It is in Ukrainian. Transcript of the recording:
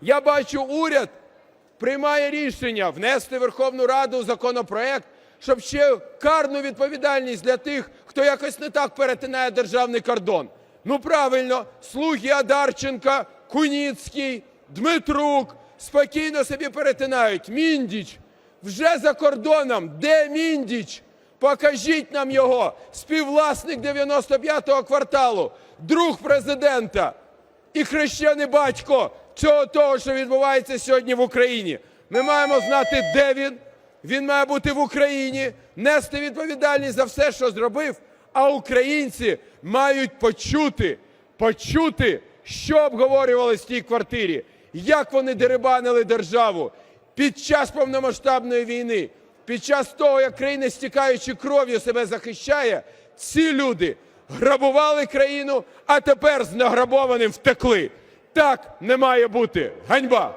Я бачу, уряд приймає рішення внести в Верховну Раду законопроект, щоб ще карну відповідальність для тих, хто якось не так перетинає державний кордон. Ну правильно, слуги Адарченка, Куніцький, Дмитрук спокійно собі перетинають. Міндіч вже за кордоном. Де Міндіч? Покажіть нам його. Співвласник 95-го кварталу, друг президента і хрещений батько цього того, що відбувається сьогодні в Україні. Ми маємо знати, де він. Він має бути в Україні, нести відповідальність за все, що зробив. А українці мають почути, почути, що обговорювалось в тій квартирі, як вони дерибанили державу під час повномасштабної війни, під час того, як країна, стікаючи кров'ю, себе захищає. Ці люди грабували країну, а тепер з награбованим втекли. Так не має бути. Ганьба!